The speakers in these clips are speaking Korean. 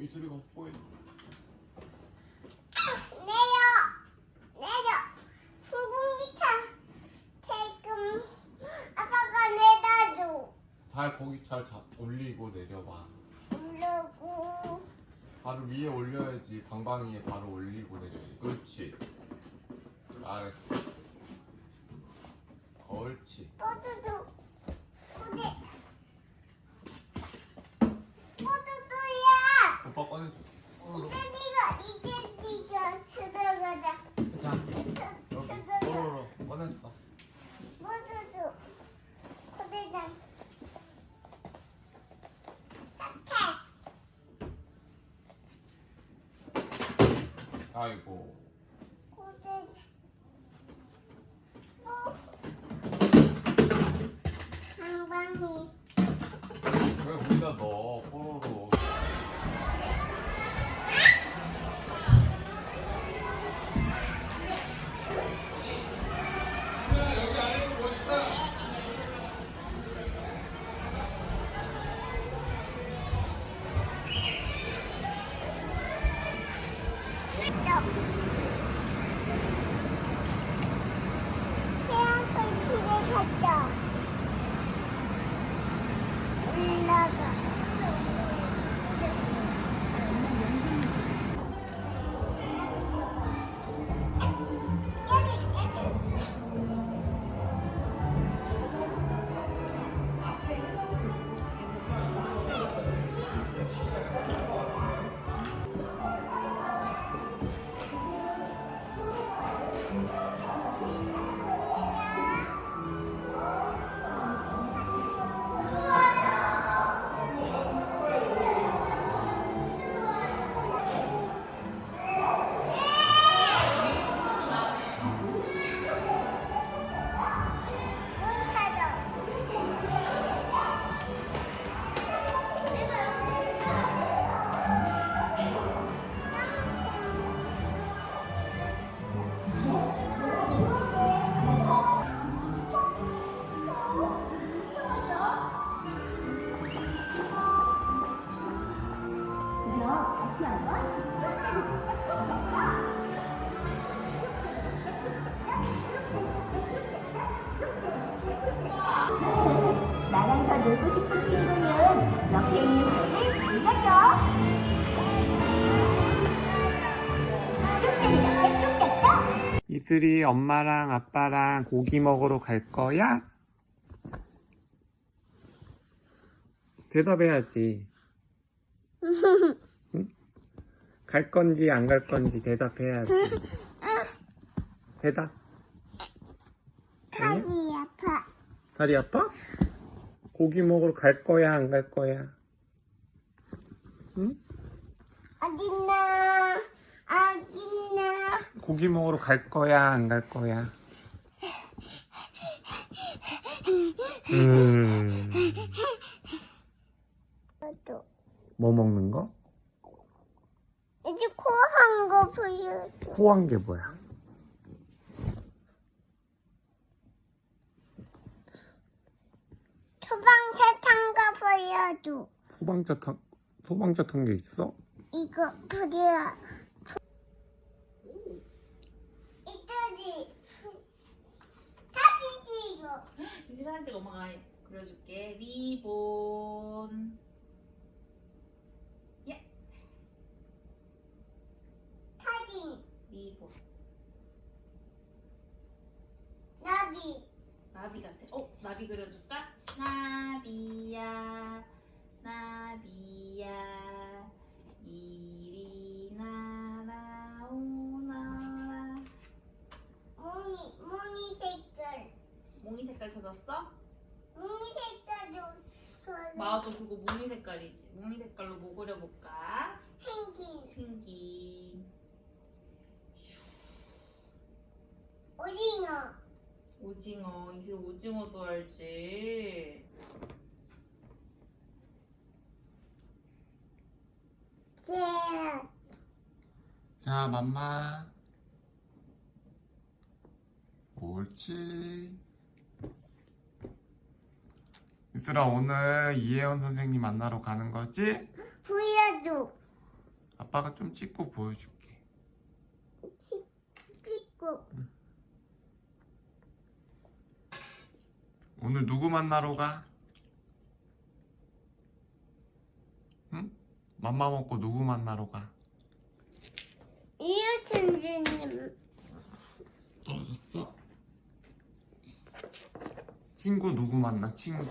이슬이가 뽀뽀해. 내려 내려 풍공기차 지금 아빠가 내다줘 발 거기 잘 잡, 올리고 내려봐. 그러고 발을 위에 올려야지 방방이에 발을 올리고 내려야지. 그렇지. 잘했어. 옳지. 뽀드도 근데 뽀드도야 오빠 꺼내줘. 이제 네가 이제 네가 들어가자 자, 여기 들어가 뽀로로 꺼냈어. 뽀드도 뽀드다 딱해 아이고. 뽀드 뽀 방방이 나랑 더 놀고 싶은 친구는 옆에 있는 손을 불러줘. 뚝딱이 뚝딱뚝딱. 이슬이 엄마랑 아빠랑 고기 먹으러 갈 거야? 대답해야지. 응? 갈 건지 안 갈 건지 대답해야지. 대답. 다리 아파. 다리 아파? 고기 먹으러 갈 거야 안 갈 거야? 응? 어딨나? 어딨나? 고기 먹으러 갈 거야 안 갈 거야? 음. 또. 뭐 먹는 거? 코한 거 보여. 코한 게 뭐야? 소방차 탄 거 보여줘. 소방차 탄 소방차 탄 게 있어? 이거 보여. 이거지. 타지지 이거. 이슬 한지 엄마가 그려줄게. 리본. 리본. 나비. 나비 같아. 어, 나비 그려줄까? 나비야, 나비야, 이리 날아오너라. 무늬 무늬 색깔. 몽이 색깔 찾았어? 무늬 색깔도. 맞아, 그거 몽이 색깔이지. 몽이 색깔로 뭐 그려볼까? 펭귄. 펭귄. 오징어. 오징어. 이슬 오징어도 알지. 새. 자, 맘마. 옳지. 이슬아, 오늘 이혜원 선생님 만나러 가는 거지? 보여줘. 아빠가 좀 찍고 보여줄게. 치- 찍고 오늘 누구 만나러 가? 응? 맘마 먹고 누구 만나러 가? 이웃 선생님 떨어졌어? 친구 누구 만나? 친구.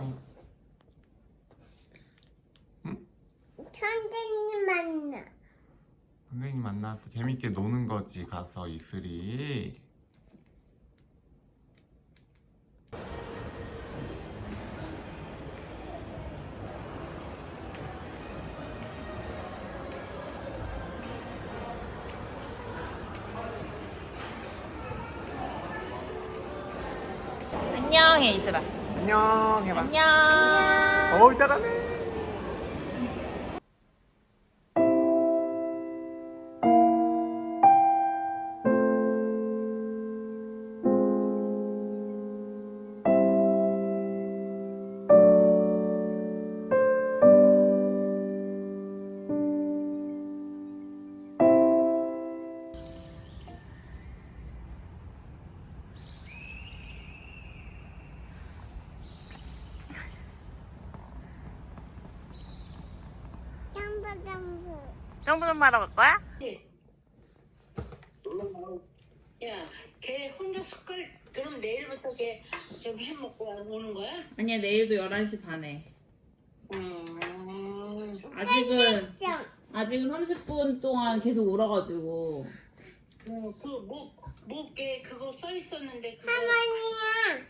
선생님 만나 선생님 만나서 재밌게 노는 거지 가서 이슬이. 좀 하러 갈 거야? 야, 걔 혼자 숟갈 그럼 내일부터 걔 점심 먹고 오는 거야? 아니야 내일도 11시 반에. 음, 아직은 점 아직은 30분 동안 계속 울어가지고. 어, 그목목에 그거 써 있었는데 그거 할머니야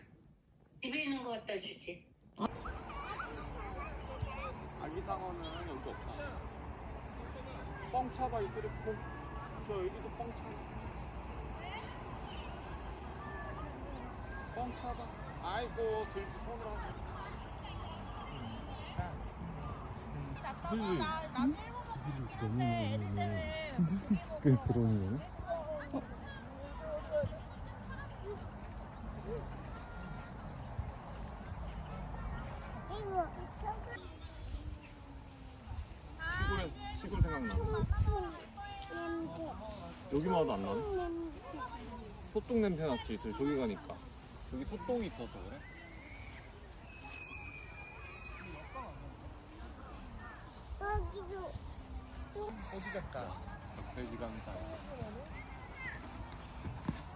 집에 있는 거 갖다 주지. 아기 상어는 여기 없다. 뻥 차봐 이슬이 뻥. 저 여기도 뻥 차. 뻥 차봐. 아이고 들지 손으로 하지. 그 들어오는 거네. 이거 시골에 시골 생각나. 냄새 여기만 와도 안 나네. 냄새 소똥 냄새 났지 이슬 저기 가니까. 여기 소똥이 있어서 그래. 여기도 어디 갔다? 돼지 강사.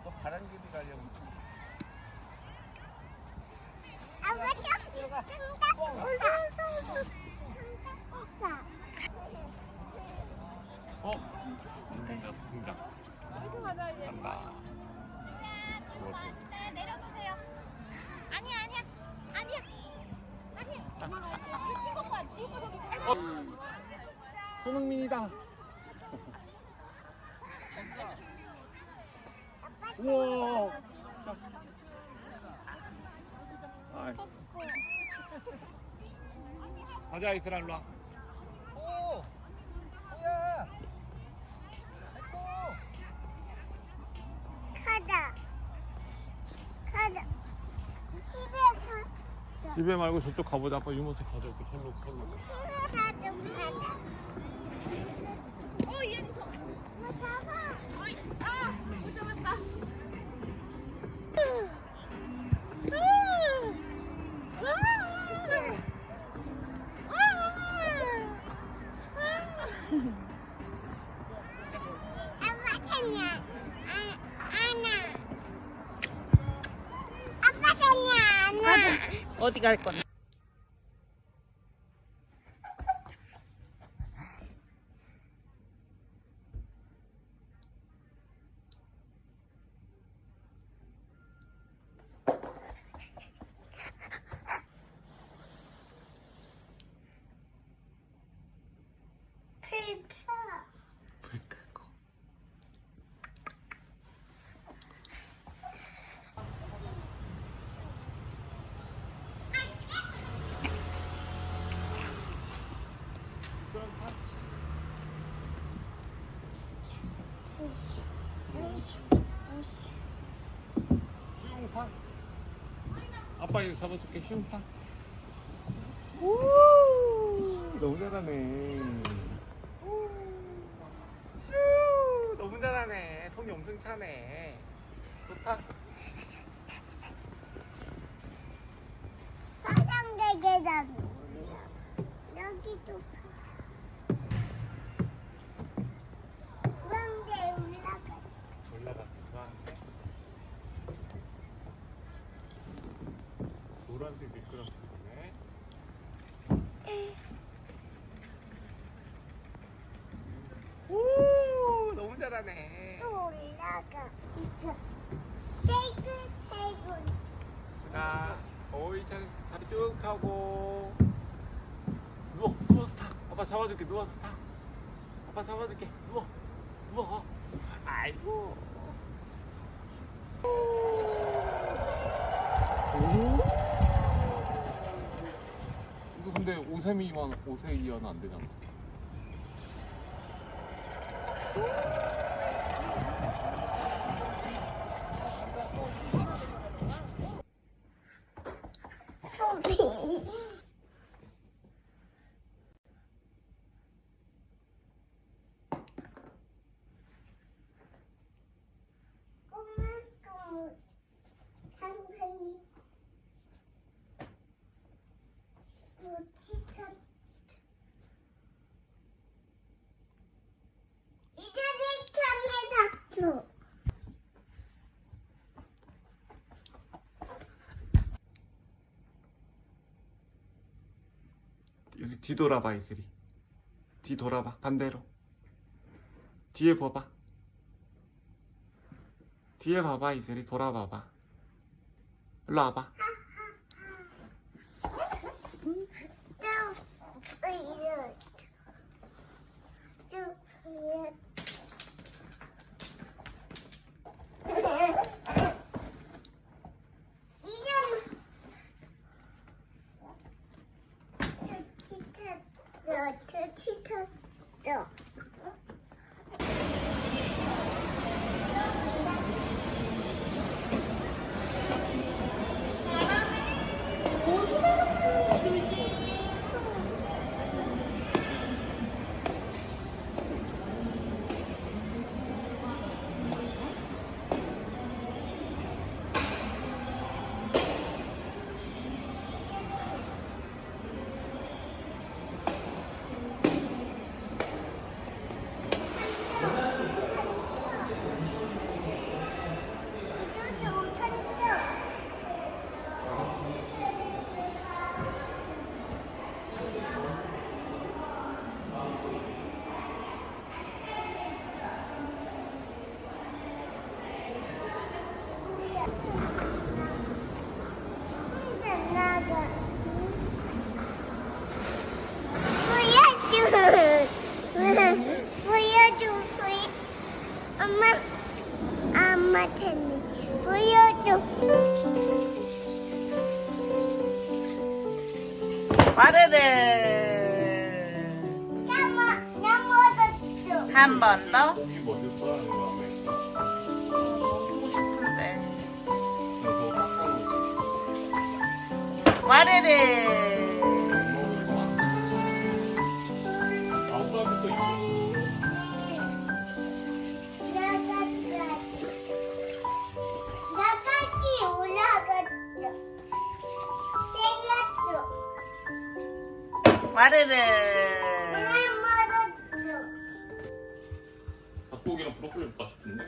또 바람길이 가려고. 아빠 저기 등닭 등닭 어? 등장 등장. 간다. 손흥민이다. 우와. 아이. 가자 일로 와. 가자 가자 집에 가 집에 말고 저쪽 가보자. 아빠 유모차 가져올게. 가좀 가자 어 얘는 나 잡아 아못 잡았다 아빠 타냐 아, 아나 아빠 타냐 아나 어디 갈 건데? 필터 수영타. 이거 잡아줄게. 수영타. 너무 잘하네. 너무 잘하네. 손이 엄청 차네. 좋다. 파란게 계단. 여기도 파란게 올라가. 올라갔어. 좋아하는데. 노란색 미끄럼틀이네. 오, 너무 잘하네. 또 올라가. 세이클 세이클. 자, 어이 잘 다리 쭉 펴고 누워 누워서 타. 아빠 잡아줄게 누워서 타. 아빠 잡아줄게 누워 누워. 아이고. 이거 근데 오세미만 오세이어는 안 되잖아. 소비. 꼬물꼬물 상상이 무지개 이제 내 창에 닥쳐 여기 뒤돌아봐 이슬이. 뒤돌아봐 반대로. 뒤에 봐봐. 뒤에 봐봐 이슬이 돌아봐봐. 일로 와봐. 보여줘. 한번 더. 이게 먼저 돌아가는 거야. 보고 싶은데. 그래서 깎아놓고. 와르르 안 서비스 있어. 나갔다. 나갔지 올라갔어. 때렸어. 와르르 먹고 싶은데?